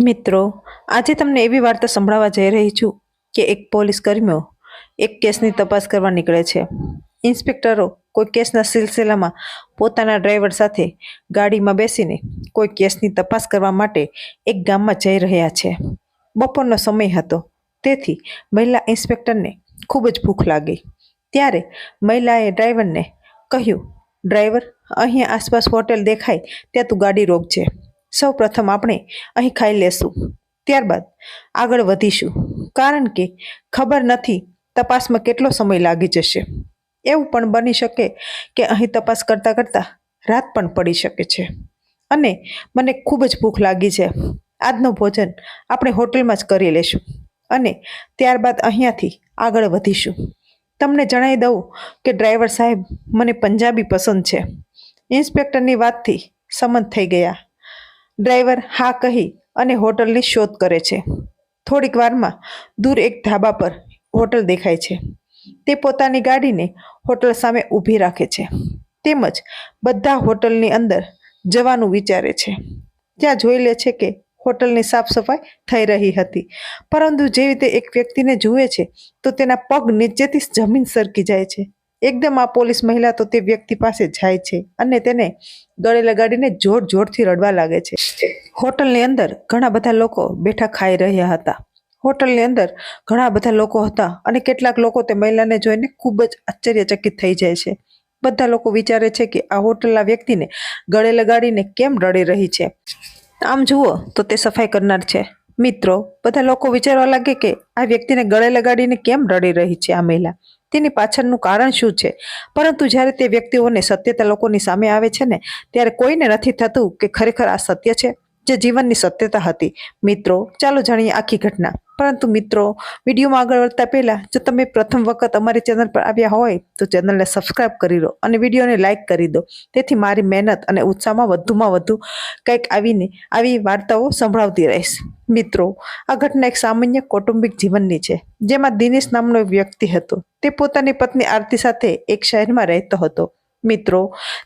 મિત્રો, આજે તમને એવી વાર્તા સંભળાવવા જઈ રહી છું કે એક પોલીસ કર્મીઓ એક કેસની તપાસ કરવા નીકળે છે. ઇન્સ્પેક્ટરો કોઈ કેસના સિલસિલામાં પોતાના ડ્રાઈવર સાથે ગાડીમાં બેસીને કોઈ કેસની તપાસ કરવા માટે એક ગામમાં જઈ રહ્યા છે. બપોરનો સમય હતો, તેથી મહિલા ઇન્સ્પેક્ટરને ખૂબ જ ભૂખ લાગી. ત્યારે મહિલાએ ડ્રાઈવરને કહ્યું, ડ્રાઈવર, અહીંયા આસપાસ હોટેલ દેખાય, ત્યાં તું ગાડી રોકજે. સૌ પ્રથમ આપણે અહીં ખાઈ લેશું. ત્યારબાદ આગળ વધીશું. કારણ કે ખબર નથી તપાસમાં કેટલો સમય લાગી જશે. એવું પણ બની શકે કે અહીં તપાસ કરતાં કરતાં રાત પણ પડી શકે છે. અને મને ખૂબ જ ભૂખ લાગી છે. આજનું ભોજન આપણે હોટલમાં જ કરી લેશું. અને ત્યારબાદ અહીંયાથી આગળ વધીશું. તમને જણાવી દઉં કે ડ્રાઈવર સાહેબ મને પંજાબી પસંદ છે. ઇન્સ્પેક્ટરની વાતથી સંમત થઈ ગયા. ડ્રાઈવર હા કહી અને હોટલની શોધ કરે છે. થોડીક વારમાં દૂર એક ધાબા પર હોટલ દેખાય છે. તે પોતાની ગાડીને હોટલ સામે ઊભી રાખે છે. તેમજ બધા હોટલની અંદર જવાનું વિચારે છે. ત્યાં જોઈ લે છે કે હોટલની સાફ સફાઈ થઈ રહી હતી. પરંતુ જેવી તે એક વ્યક્તિને જુએ છે, તો તેના પગ નીચેથી જમીન સરકી જાય છે. એકદમ આ પોલીસ મહિલા તો તે વ્યક્તિ પાસે જાય છે અને તેને ગળે લગાડીને જોર જોરથી રડવા લાગે છે. હોટલની અંદર ઘણા બધા લોકો બેઠા ખાઈ રહ્યા હતા. હોટલની અંદર ઘણા બધા લોકો હતા અને કેટલાક લોકો તે મહિલાને જોઈને ખૂબ જ આશ્ચર્યચકિત થઈ જાય છે. બધા લોકો વિચારે છે કે આ હોટલના વ્યક્તિને ગળે લગાડીને કેમ રડી રહી છે. આમ જુઓ તો તે સફાઈ કરનાર છે. મિત્રો, બધા લોકો વિચારવા લાગે કે આ વ્યક્તિને ગળે લગાડીને કેમ રડી રહી છે આ મહિલા? તેની પાછળનું કારણ શું છે? પરંતુ જ્યારે તે વ્યક્તિઓને સત્યતા લોકોની સામે આવે છે ને, ત્યારે કોઈને નથી થતું કે ખરેખર આ સત્ય છે? જે જીવનની સત્યતા હતી. મિત્રો, ચાલો જાણીએ આખી ઘટના. પરંતુ મિત્રો, વિડીયોમાં આગળ વધતા પહેલાં, જો તમે પ્રથમ વખત અમારી ચેનલ પર આવ્યા હોય, તો ચેનલને સબસ્ક્રાઈબ કરી દો અને વિડીયોને લાઇક કરી દો. તેથી મારી મહેનત અને ઉત્સાહમાં વધુમાં વધુ કંઈક આવીને આવી વાર્તાઓ સંભળાવતી રહીશ. મિત્રો, આ ઘટના એક સામાન્ય કૌટુંબિક જીવનની છે, જેમાં દિનેશ નામનો વ્યક્તિ હતો. તે પોતાની પત્ની આરતી સાથે એક શહેરમાં રહેતો હતો. મિત્રો,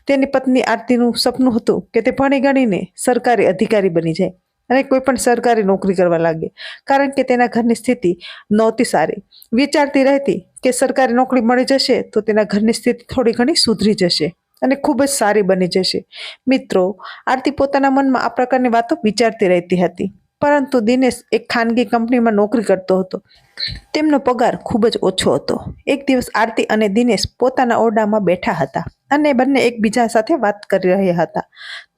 તેની પત્ની આરતીનું સપનું હતું કે તે ભણી ગણીને સરકારી અધિકારી બની જાય. અને કોઈ પણ સરકારી નોકરી કરવા લાગે. કારણ કે તેના ઘરની સ્થિતિ નહોતી સારી. વિચારતી રહેતી કે સરકારી નોકરી મળી જશે તો તેના ઘરની સ્થિતિ થોડી ઘણી સુધરી જશે અને ખૂબ જ સારી બની જશે. મિત્રો, આરતી પોતાના મનમાં આ પ્રકારની વાતો વિચારતી રહેતી હતી. પરંતુ દિનેશ એક ખાનગી કંપનીમાં નોકરી કરતો હતો. તેમનો પગાર ખૂબ જ ઓછો હતો. એક દિવસ આરતી અને દિનેશ પોતાના ઓરડામાં બેઠા હતા અને બંને એકબીજા સાથે વાત કરી રહ્યા હતા.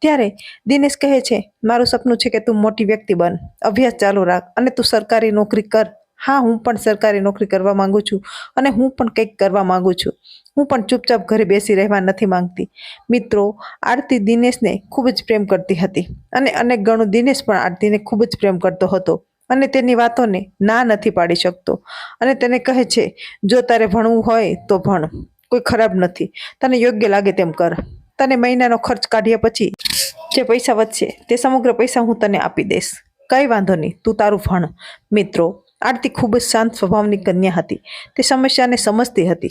ત્યારે દિનેશ કહે છે, મારું સપનું છે કે તું મોટી વ્યક્તિ બન. અભ્યાસ ચાલુ રાખ અને તું સરકારી નોકરી કર. હા, હું પણ સરકારી નોકરી કરવા માંગુ છું અને હું પણ કંઈક કરવા માંગુ છું. હું પણ ચૂપચાપ ઘરે બેસી રહેવા નથી માંગતી. મિત્રો, આરતી દિનેશને ખૂબ જ પ્રેમ કરતી હતી અને અનેક ગણું દિનેશ પણ આરતીને ખૂબ જ પ્રેમ કરતો હતો અને તેની વાતોને ના નથી પાડી શકતો. અને તેને કહે છે, જો તારે ભણવું હોય તો ભણ, કોઈ ખરાબ નથી. તને યોગ્ય લાગે તેમ કર. તને મહિનાનો ખર્ચ કાઢ્યા પછી જે પૈસા વધશે તે સમગ્ર પૈસા હું તને આપી દઈશ. કંઈ વાંધો નહીં, તું તારું ભણ. મિત્રો આરતી ખૂબ જ શાંત સ્વભાવની કન્યા હતી. તે સમસ્યાને સમજતી હતી.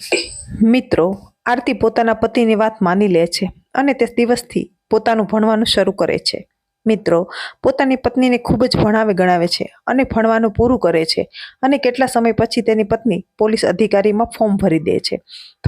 મિત્રો, આરતી પોતાના પતિની વાત માની લે છે અને તે દિવસથી પોતાનું ભણવાનું શરૂ કરે છે. મિત્રો, પોતાની પત્નીને ખૂબ જ ભણાવે ગણાવે છે અને ભણવાનું પૂરું કરે છે અને કેટલા સમય પછી તેની પત્ની પોલીસ અધિકારીમાં ફોર્મ ભરી દે છે.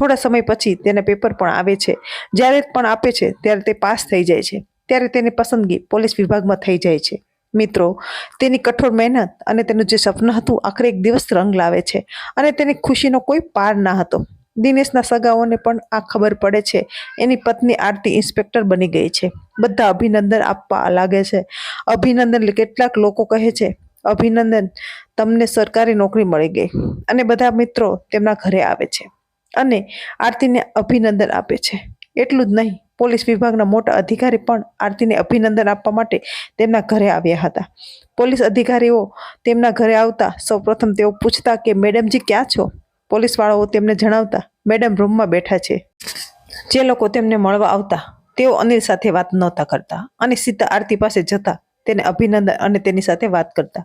થોડા સમય પછી તેને પેપર પણ આવે છે. જ્યારે પણ આપે છે, ત્યારે તે પાસ થઈ જાય છે. ત્યારે તેની પસંદગી પોલીસ વિભાગમાં થઈ જાય છે. મિત્રો, તેની કઠોર મહેનત અને તેનું જે સપનું હતું, આખરે એક દિવસ રંગ લાવે છે અને તેની ખુશીનો કોઈ પાર ના હતો. દિનેશના સગાઓને પણ આ ખબર પડે છે. એની પત્ની આરતી ઇન્સ્પેક્ટર બની ગઈ છે. બધા અભિનંદન આપવા લાગે છે. અભિનંદન કેટલાક લોકો કહે છે, અભિનંદન, તમને સરકારી નોકરી મળી ગઈ. અને બધા મિત્રો તેમના ઘરે આવે છે અને આરતીને અભિનંદન આપે છે. એટલું જ નહીં પોલીસ વિભાગના મોટા અધિકારી પણ આરતીને અભિનંદન આપવા માટે તેમના ઘરે આવ્યા હતા. પોલીસ અધિકારીઓ તેમના ઘરે આવતા સૌપ્રથમ તેઓ પૂછતા કે, મેડમજી, ક્યાં છો? પોલીસવાળાઓ તેમને જણાવતા, મેડમ રૂમમાં બેઠા છે. જે લોકો તેમને મળવા આવતા, તેઓ અનિલ સાથે વાત નહોતા કરતા અને સીધા આરતી પાસે જતા તેને અભિનંદન અને તેની સાથે વાત કરતા.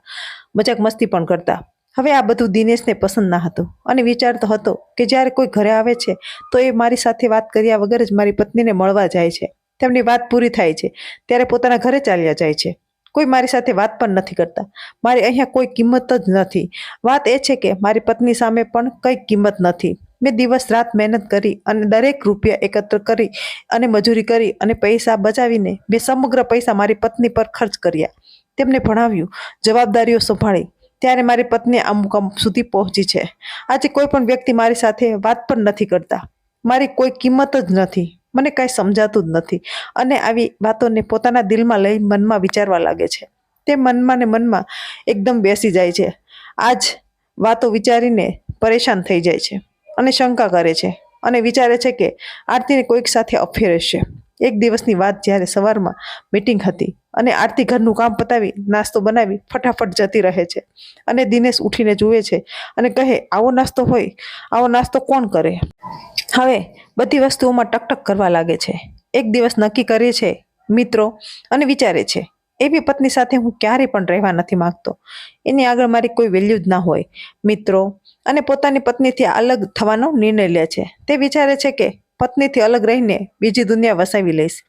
મજાક મસ્તી પણ કરતા. હવે આ બધું દિનેશને પસંદ ના હતું અને વિચારતો હતો કે જ્યારે કોઈ ઘરે આવે છે, તો એ મારી સાથે વાત કર્યા વગર જ મારી પત્નીને મળવા જાય છે. તેમની વાત પૂરી થાય છે. ત્યારે પોતાના ઘરે ચાલ્યા જાય છે. કોઈ મારી સાથે વાત પણ નથી કરતા. મારી અહીંયા કોઈ કિંમત જ નથી. વાત એ છે કે મારી પત્ની સામે પણ કંઈ કિંમત નથી. મેં દિવસ રાત મહેનત કરી અને દરેક રૂપિયા એકત્ર કરી અને મજૂરી કરી અને પૈસા બચાવીને મેં સમગ્ર પૈસા મારી પત્ની પર ખર્ચ કર્યા. તેમને ભણાવ્યું, જવાબદારીઓ સંભાળી ત્યારે મારી પત્ની આ મુકામ સુધી પહોંચી છે. આજે કોઈ પણ વ્યક્તિ મારી સાથે વાત પણ નથી કરતા. મારી કોઈ કિંમત જ નથી. મને કાંઈ સમજાતું જ નથી. અને આવી વાતોને પોતાના દિલમાં લઈ મનમાં વિચારવા લાગે છે. તે મનમાં ને મનમાં એકદમ બેસી જાય છે. આજ વાતો વિચારીને પરેશાન થઈ જાય છે અને શંકા કરે છે અને વિચારે છે કે આરતીને કોઈક સાથે અફેર હશે. એક દિવસની વાત જ્યારે સવારમાં મીટિંગ હતી અને આરતી ઘરનું કામ પતાવી, નાસ્તો બનાવી, ફટાફટ જતી રહે છે અને દિનેશ ઉઠીને જુએ છે અને કહે, આવો નાસ્તો હોય, આવો નાસ્તો કોણ કરે? હવે બધી વસ્તુઓમાં ટકટક કરવા લાગે છે. એક દિવસ નક્કી કરે છે, મિત્રો, અને વિચારે છે, એવી પત્ની સાથે હું ક્યારેય પણ રહેવા નથી માંગતો. એની આગળ મારી કોઈ વેલ્યુ જ ના હોય. મિત્રો, અને પોતાની પત્નીથી અલગ થવાનો નિર્ણય લે છે. તે વિચારે છે કે પત્નીથી અલગ રહીને બીજી દુનિયા વસાવી લઈશ.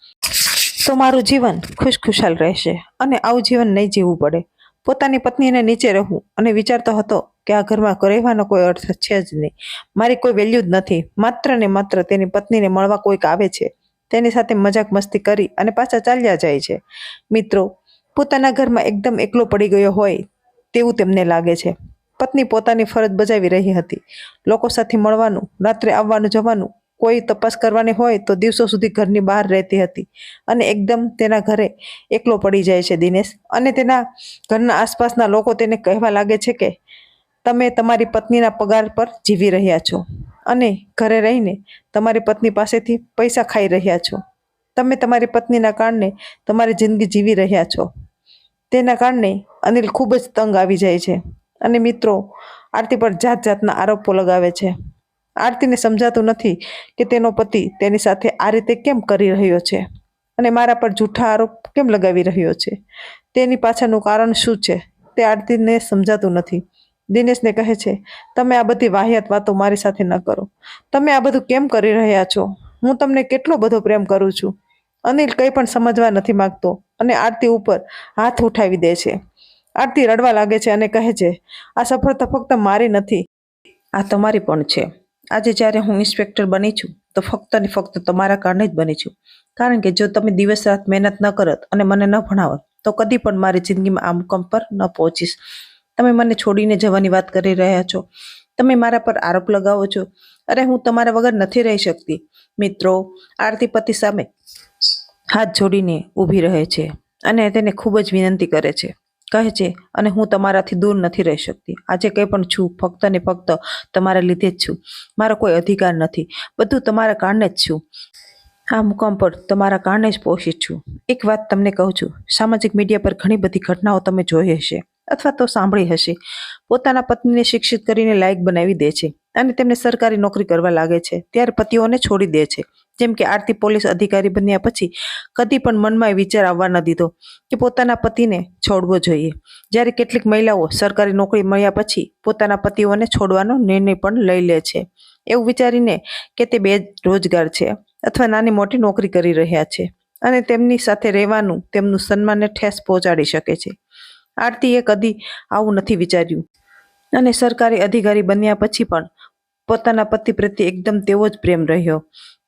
તો મારું જીવન ખુશખુશાલ રહેશે અને આવું જીવન નહીં જીવવું પડે. પોતાની પત્નીને નીચે રહેવું અને વિચારતો હતો કે આ ઘરમાં રહેવાનો કોઈ અર્થ છે જ નહીં. મારી કોઈ વેલ્યુ જ નથી. માત્ર ને માત્ર તેની પત્નીને મળવા કોઈક આવે છે. તેની સાથે મજાક મસ્તી કરી અને પાછા ચાલ્યા જાય છે. મિત્રો, પોતાના ઘરમાં એકદમ એકલો પડી ગયો હોય તેવું તેમને લાગે છે. પત્ની પોતાની ફરજ બજાવી રહી હતી. લોકો સાથે મળવાનું, રાત્રે આવવાનું, જવાનું કોઈ તપાસ કરવાની હોય તો દિવસો સુધી ઘરની બહાર રહેતી હતી. અને એકદમ તેના ઘરે એકલો પડી જાય છે દિનેશ. અને તેના ઘરના આસપાસના લોકો તેને કહેવા લાગે છે કે, તમે તમારી પત્નીના પગાર પર જીવી રહ્યા છો અને ઘરે રહીને તમારી પત્ની પાસેથી પૈસા ખાઈ રહ્યા છો. તમે તમારી પત્નીના કારણે તમારી જિંદગી જીવી રહ્યા છો. તેના કારણે અનિલ ખૂબ જ તંગ આવી જાય છે. અને મિત્રો, આરતી પર જાત જાતના આરોપો લગાવે છે. આરતીને સમજાતું નથી કે તેનો પતિ તેની સાથે આ રીતે કેમ કરી રહ્યો છે? અને મારા પર જૂઠા આરોપ કેમ લગાવી રહ્યો છે? તેની પાછળનું કારણ શું છે? તે આરતીને સમજાતું નથી. દિનેશને કહે છે, તમે આ બધી વાહિયાત વાતો મારી સાથે ન કરો. તમે આ બધું કેમ કરી રહ્યા છો? હું તમને કેટલો બધો પ્રેમ કરું છું. અનિલ કંઈ પણ સમજવા નથી માંગતો અને આરતી ઉપર હાથ ઉઠાવી દે છે. આરતી રડવા લાગે છે અને કહે છે, આ સફળતા ફક્ત મારી નથી, આ તમારી પણ છે. આજે જ્યારે હું ઇન્સ્પેક્ટર બની છું, તો ફક્ત ને ફક્ત તમારા કારણે જ બની છું. કારણ કે જો તમે દિવસ રાત મહેનત ન કરત અને મને ન ભણાવત, તો કદી પણ મારી જિંદગીમાં આ મુકમ પર ન પહોંચીશ. તમે મને છોડીને જવાની વાત કરી રહ્યા છો. તમે મારા પર આરોપ લગાવો છો. અરે, હું તમારા વગર નથી રહી શકતી. મિત્રો, આરતી પતિ સામે હાથ જોડીને ઊભી રહે છે અને તેને ખૂબ જ વિનંતી કરે છે. કહે છે, અને હું તમારાથી દૂર નથી રહી શકતી. આજે કંઈ પણ છું, ફક્ત ને ફક્ત તમારા લીધે જ છું. મારો કોઈ અધિકાર નથી. બધું તમારા કારણે જ છું. આ મુકામ પર તમારા કારણે જ પહોંચી છું. એક વાત તમને કહું છું. સામાજિક મીડિયા પર ઘણી બધી ઘટનાઓ તમે જોઈ હશે, અથવા તો સાંભળી હશે. પોતાના પત્નીને શિક્ષિત કરીને લાયક બનાવી દે છે, અને તેમને સરકારી નોકરી કરવા લાગે છે. ત્યારે પતિઓને છોડી દે છે. જેમ કે આરતી પોલીસ અધિકારી બન્યા પછી કદી પણ મનમાં એ વિચાર આવવા ન દીધો કે પોતાના પતિને છોડવો જોઈએ. જ્યારે કેટલીક મહિલાઓ સરકારી નોકરી મળ્યા પછી પોતાના પતિઓને છોડવાનો નિર્ણય પણ લઈ લે છે. એવું વિચારીને કે તે બે રોજગાર છે અથવા નાની મોટી નોકરી કરી રહ્યા છે અને તેમની સાથે રહેવાનું તેમનું સન્માનને ઠેસ પહોંચાડી શકે છે. આરતીએ કદી આવું નથી વિચાર્યું. અને સરકારી અધિકારી બન્યા પછી પણ પોતાના પતિ પ્રત્યે એકદમ તેવો જ પ્રેમ રહ્યો.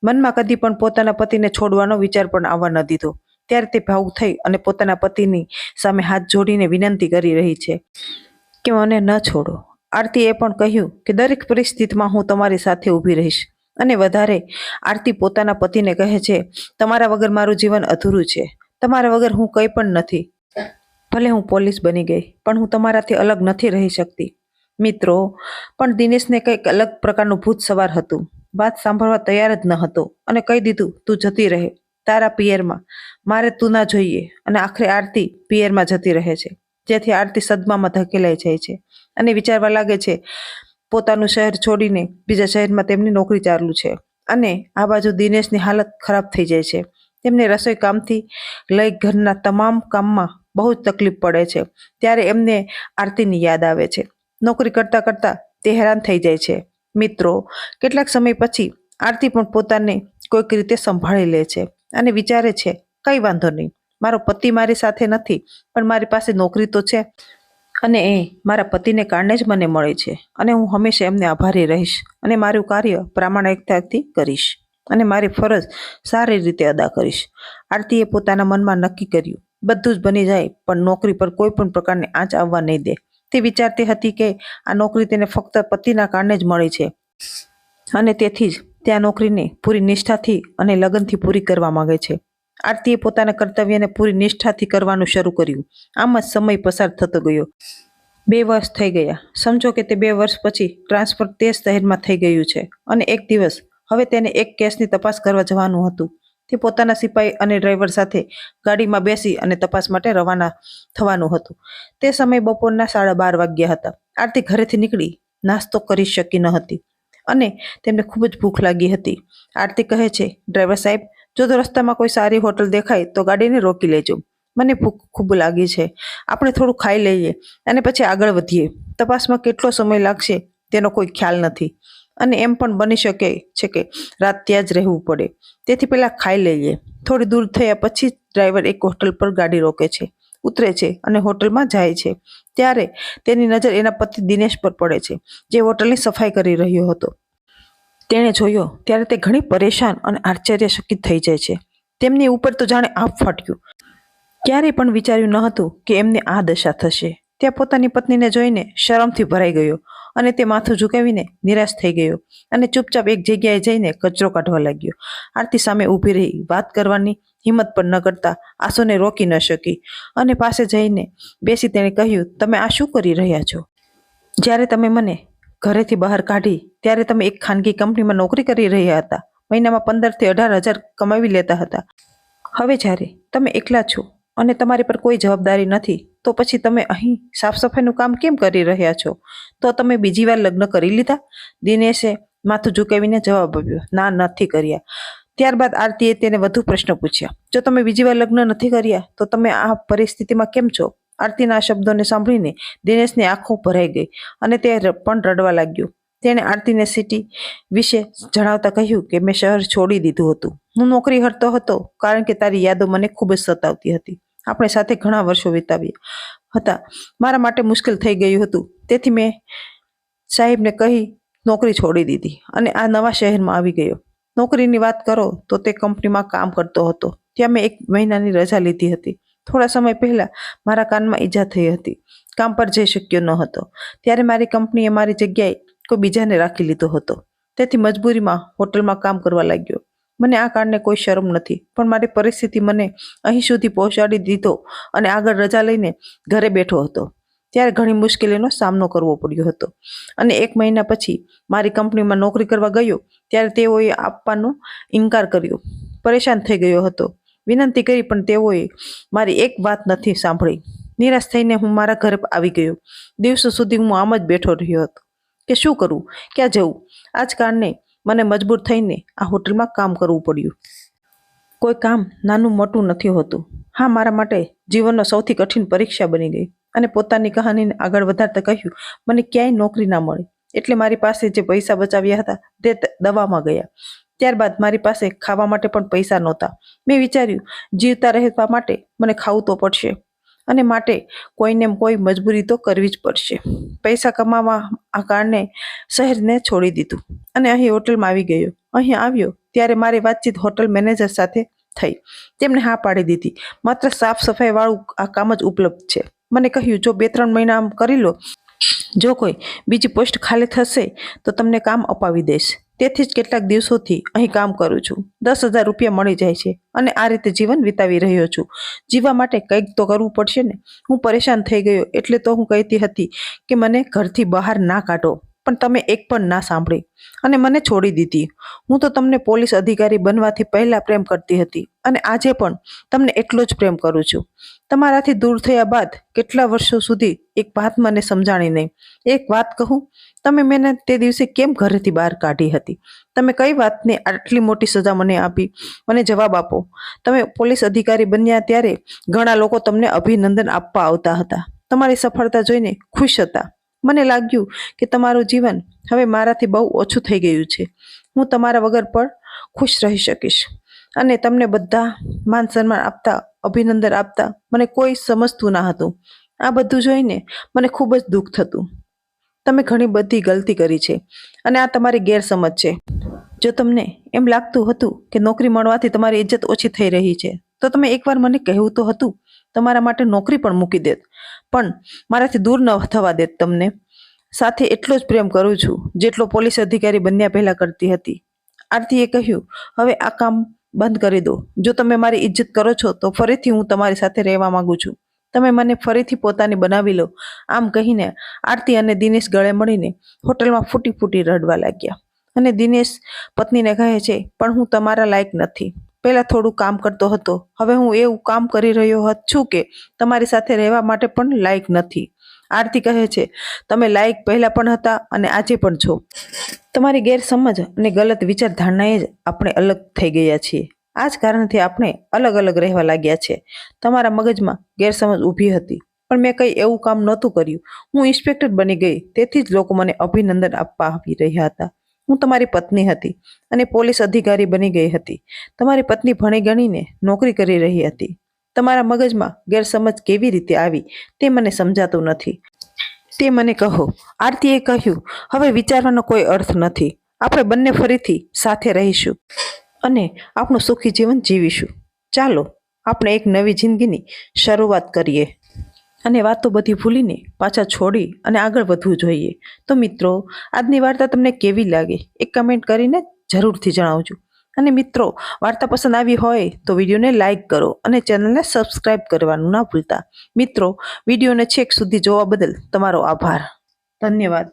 મનમાં કદી પણ પોતાના પતિને છોડવાનો વિચાર પણ આવવા ન દીધો. ત્યારે તે ભાવુક થઈ અને પોતાના પતિની સામે હાથ જોડીને વિનંતી કરી રહી છે કે મને ન છોડો. આરતીએ પણ કહ્યું કે દરેક પરિસ્થિતિમાં હું તમારી સાથે ઊભી રહીશ અને વધારે આરતી પોતાના પતિને કહે છે, તમારા વગર મારું જીવન અધૂરું છે. તમારા વગર હું કંઈ પણ નથી. ભલે હું પોલીસ બની ગઈ, પણ હું તમારાથી અલગ નથી રહી શકતી. મિત્રો, પણ દિનેશને કંઈક અલગ પ્રકારનું ભૂત સવાર હતું. વાત સાંભળવા તૈયાર જ ન હતો અને કહી દીધું, તું જતી રહે, તારા પિયરમાં. મારે તું ના જોઈએ અને આખરે આરતી પિયરમાં જતી રહે છે. જેથી આરતી સદમામાં ધકેલાઈ જાય છે અને વિચારવા લાગે છે, પોતાનું શહેર છોડીને બીજા શહેરમાં તેમની નોકરી ચાલુ છે. અને આ બાજુ દિનેશની હાલત ખરાબ થઈ જાય છે. તેમને રસોઈ કામથી લઈ ઘરના તમામ કામમાં બહુ જ તકલીફ પડે છે. ત્યારે એમને આરતીની યાદ આવે છે. નોકરી કરતા કરતા તે હેરાન થઈ જાય છે. મિત્રો, કેટલાક સમય પછી આરતી પણ પોતાને કોઈક રીતે સંભાળી લે છે અને વિચારે છે, કંઈ વાંધો નહીં, મારો પતિ મારી સાથે નથી, પણ મારી પાસે નોકરી તો છે અને એ મારા પતિને કારણે જ મને મળે છે અને હું હંમેશા એમને આભારી રહીશ અને મારું કાર્ય પ્રામાણિકતાથી કરીશ અને મારી ફરજ સારી રીતે અદા કરીશ. આરતીએ પોતાના મનમાં નક્કી કર્યું, બધું જ બની જાય, પણ નોકરી પર કોઈ પણ પ્રકારની આંચ આવવા નહીં દે. તે વિચારતી હતી કે આ નોકરી તેને ફક્ત પતિના કારણે જ મળી છે. અને તેથી જ તે આ નોકરીને પૂરી નિષ્ઠાથી અને લગનથી પૂરી કરવા માંગે છે. આરતીએ પોતાના કર્તવ્યને પૂરી નિષ્ઠાથી કરવાનું શરૂ કર્યું. આમ જ સમય પસાર થતો ગયો. બે વર્ષ થઈ ગયા. સમજો કે તે બે વર્ષ પછી ટ્રાન્સફર તે શહેરમાં થઈ ગયું છે. અને એક દિવસ. હવે તેને એક કેસની તપાસ કરવા જવાનું હતું. તે પોતાના સિપાઈ અને ડ્રાઈવર સાથે ગાડીમાં બેસી અને તપાસ માટે રવાના થવાનું હતું. તે સમય બપોરના સાડા બાર વાગ્યા હતા. આરતી ઘરેથી નીકળી નાસ્તો કરી શકી ન હતી અને તેમને ખૂબ જ ભૂખ લાગી હતી. આરતી કહે છે, ડ્રાઈવર સાહેબ, જો તો રસ્તામાં કોઈ સારી હોટલ દેખાય તો ગાડીને રોકી લેજો. મને ભૂખ ખૂબ લાગી છે. આપણે થોડું ખાઈ લઈએ અને પછી આગળ વધીએ. તપાસમાં કેટલો સમય લાગશે તેનો કોઈ ખ્યાલ નથી. અને એમ પણ બની શકે છે કે રાત ત્યાં જ રહેવું પડે. તેથી પહેલાં ખાઈ લઈએ. થોડી દૂર થયા પછી ડ્રાઈવર એક હોટલ પર ગાડી રોકે છે. ઉતરે છે અને હોટલમાં જાય છે. ત્યારે તેની નજર એના પતિ દિનેશ પર પડે છે, જે હોટલની સફાઈ કરી રહ્યો હતો. તેણે જોયો ત્યારે તે ઘણી પરેશાન અને આશ્ચર્યચકિત થઈ જાય છે. તેમની ઉપર તો જાણે આપ ફાટ્યું. ક્યારેય પણ વિચાર્યું ન હતું કે એમને આ દશા થશે. ત્યાં પોતાની પત્નીને જોઈને શરમથી ભરાઈ ગયો. અને તે માથું ઝુકાવીને નિરાશ થઈ ગયો અને ચૂપચાપ એક જગ્યાએ જઈને કચરો કાઢવા લાગ્યો. આરતી સામે ઊભી રહી, વાત કરવાની હિંમત પણ ન કરતા આંસુને રોકી ન શકી અને પાસે જઈને બેસી તેણે કહ્યું, તમે આ શું કરી રહ્યા છો? જ્યારે તમે મને ઘરેથી બહાર કાઢી, ત્યારે તમે એક ખાનગી કંપનીમાં નોકરી કરી રહ્યા હતા. મહિનામાં પંદરથી અઢાર હજાર કમાવી લેતા હતા. હવે જ્યારે તમે એકલા છો અને તમારી પર કોઈ જવાબદારી નથી તો પછી તમે અહીં સાફ સફાઈનું કામ કેમ કરી રહ્યા છો? તો તમે બીજી વાર લગ્ન કરી લીધા? દિનેશે માથું ઝુકાવીને જવાબ આપ્યો, ના, નથી કર્યા. ત્યારબાદ આરતીએ તેને વધુ પ્રશ્ન પૂછ્યા, જો તમે બીજી વાર લગ્ન નથી કર્યા, તો તમે આ પરિસ્થિતિમાં કેમ છો? આરતીના શબ્દોને સાંભળીને દિનેશની આંખો ભરાઈ ગઈ અને તે પણ રડવા લાગ્યો. તેણે આરતીને સિટી વિશે જણાવતા કહ્યું કે, મેં શહેર છોડી દીધું હતું. હું નોકરી હરતો હતો, કારણ કે તારી યાદો મને ખૂબ જ સતાવતી હતી. આપણે સાથે ઘણા વર્ષો વિતાવ્યા હતા. મારા માટે મુશ્કેલ થઈ ગયું હતું. તેથી મેં સાહેબને કહી નોકરી છોડી દીધી અને આ નવા શહેરમાં આવી ગયો. નોકરીની વાત કરો તો તે કંપનીમાં કામ કરતો હતો. ત્યાં મેં એક મહિનાની રજા લીધી હતી. થોડા સમય પહેલા મારા કાનમાં ઈજા થઈ હતી. કામ પર જઈ શક્યો ન હતો. ત્યારે મારી કંપનીએ મારી જગ્યાએ કોઈ બીજાને રાખી લીધો હતો. તેથી મજબૂરીમાં હોટલમાં કામ કરવા લાગ્યો. મને આ કારણે કોઈ શરમ નથી. પણ મારી પરિસ્થિતિ મને અહીં સુધી પહોંચાડી દીધો અને આગળ રજા લઈને ઘરે બેઠો હતો. ત્યારે ઘણી મુશ્કેલીનો સામનો કરવો પડ્યો હતો. અને એક મહિના પછી મારી કંપનીમાં નોકરી કરવા ગયો, ત્યારે તેઓએ આપવાનો ઇનકાર કર્યો. પરેશાન થઈ ગયો હતો. વિનંતી કરી, પણ તેઓએ મારી એક વાત નથી સાંભળી. નિરાશ થઈને હું મારા ઘરે આવી ગયો. દિવસો સુધી હું આમ જ બેઠો રહ્યો હતો. કે શું કરું? ક્યાં જવું? આ જ કારણે મને મજબૂર થઈને આ હોટલમાં કામ કરવું પડ્યું. કોઈ કામ નાનું મોટું નથી હોતું. હા, મારા માટે જીવનનો સૌથી કઠિન પરીક્ષા બની ગઈ અને પોતાની કહાનીને આગળ વધારતા કહ્યું, મને ક્યાંય નોકરી ના મળી. એટલે મારી પાસે જે પૈસા બચાવ્યા હતા તે દવામાં ગયા. ત્યારબાદ મારી પાસે ખાવા માટે પણ પૈસા નહોતા. મેં વિચાર્યું, જીવતા રહેવા માટે મને ખાવું તો પડશે. અને માટે કોઈને કોઈ મજબૂરી તો કરવી જ પડશે. પૈસા કમાવા આ કારણે શહેરને છોડી દીધું અને અહીં હોટલમાં આવી ગયો. અહીં આવ્યો ત્યારે મારી વાતચીત હોટલ મેનેજર સાથે થઈ. તેમણે હા પાડી દીધી. માત્ર સાફ સફાઈવાળું આ કામ જ ઉપલબ્ધ છે. મને કહ્યું, જો બે ત્રણ મહિના આમ કરી લો, જો કોઈ બીજી પોસ્ટ ખાલી થશે, તો તમને કામ અપાવી દઈશ તેથી જ કેટલાક દિવસોથી અહીં કામ કરું છું. દસ હજાર રૂપિયા મળી જાય છે અને આ રીતે જીવન વિતાવી રહ્યો છું. જીવવા માટે કંઈક તો કરવું પડશે ને. હું પરેશાન થઈ ગયો એટલે તો હું કહેતી હતી કે મને ઘરથી બહાર ના કાઢો. પણ તમે એક પણ ના સાંભળી અને મને છોડી દીધી. હું તો તમને પોલીસ અધિકારી બનવાથી પહેલા પ્રેમ કરતી હતી અને આજે પણ તમને એટલો જ પ્રેમ કરું છું. તમારાથી દૂર થયા બાદ કેટલા વર્ષો સુધી એક વાત મને સમજાણી નહીં. એક વાત કહું તમે મને તે દિવસે કેમ ઘરેથી બહાર કાઢી હતી? તમે કઈ વાતને આટલી મોટી સજા મને આપી? મને જવાબ આપો. તમે પોલીસ અધિકારી બન્યા ત્યારે ઘણા લોકો તમને અભિનંદન આપવા આવતા હતા. તમારી સફળતા જોઈને ખુશ હતા. મને લાગ્યું કે તમારું જીવન હવે મારાથી બહુ ઓછું થઈ ગયું છે. હું તમારા વગર પણ ખુશ રહી શકીશ. અને તમને બધા માન સન્માન આપતા, અભિનંદન આપતા મને કોઈ સમજતું ના હતું. આ બધું જોઈને મને ખૂબ જ દુઃખ થતું. તમે ઘણી બધી ગલતી કરી છે અને આ તમારી ગેરસમજ છે. જો તમને એમ લાગતું હતું કે નોકરી મળવાથી તમારી ઇજ્જત ઓછી થઈ રહી છે, તો તમે એકવાર મને કહેવું તો હતું, તમારા માટે નોકરી પણ મૂકી દેત, પણ મારાથી દૂર ન થવા દેત તમને. સાથે એટલો જ પ્રેમ કરું છું, જેટલો પોલીસ અધિકારી બન્યા પહેલાં કરતી હતી. આરતીએ કહ્યું, હવે આ કામ બંધ કરી દો. જો તમે મારી ઇજ્જત કરો છો, તો ફરીથી હું તમારી સાથે રહેવા માંગુ છું. તમે મને ફરીથી પોતાની બનાવી લો. આમ કહીને આરતી અને દિનેશ ગળે મળીને હોટલમાં ફૂટી ફૂટી રડવા લાગ્યા. અને દિનેશ પત્નીને કહે છે, પણ હું તમારા લાયક નથી. પહેલાં થોડું કામ કરતો હતો. હવે હું એવું કામ કરી રહ્યો છું કે તમારી સાથે રહેવા માટે પણ લાયક નથી. આરતી કહે છે, તમે લાયક પહેલાં પણ હતા અને આજે પણ છો. તમારી ગેરસમજ અને ગલત વિચારધારણાએ જ આપણે અલગ થઈ ગયા છીએ. આ જ કારણથી આપણે અલગ અલગ રહેવા લાગ્યા છે. તમારા મગજમાં ગેરસમજ ઊભી હતી, પણ મેં કંઈ એવું કામ નહોતું કર્યું. હું ઇન્સ્પેક્ટર બની ગઈ, તેથી જ લોકો મને અભિનંદન આપવા આવી રહ્યા હતા. હું તમારી પત્ની હતી અને પોલીસ અધિકારી બની ગઈ હતી. તમારી પત્ની ભણી ગણીને નોકરી કરી રહી હતી. તમારા મગજમાં ગેરસમજ કેવી રીતે આવી, તે મને સમજાતું નથી. તે મને કહો, આરતીએ કહ્યું, હવે વિચારવાનો કોઈ અર્થ નથી. આપણે બંને ફરીથી સાથે રહીશું. અને આપણું સુખી જીવન જીવીશું. ચાલો, આપણે એક નવી જિંદગીની શરૂઆત કરીએ. અને વાતો બધી ભૂલીને પાછા છોડી અને આગળ વધવું જોઈએ. તો મિત્રો, આજની વાર્તા તમને કેવી લાગી? એક કમેન્ટ કરીને જરૂરથી જણાવજો. અને મિત્રો, વાર્તા પસંદ આવી હોય તો વિડીયોને લાઇક કરો અને ચેનલને સબસ્ક્રાઇબ કરવાનું ના ભૂલતા. મિત્રો, વિડીયોને છેક સુધી જોવા બદલ તમારો આભાર. ધન્યવાદ.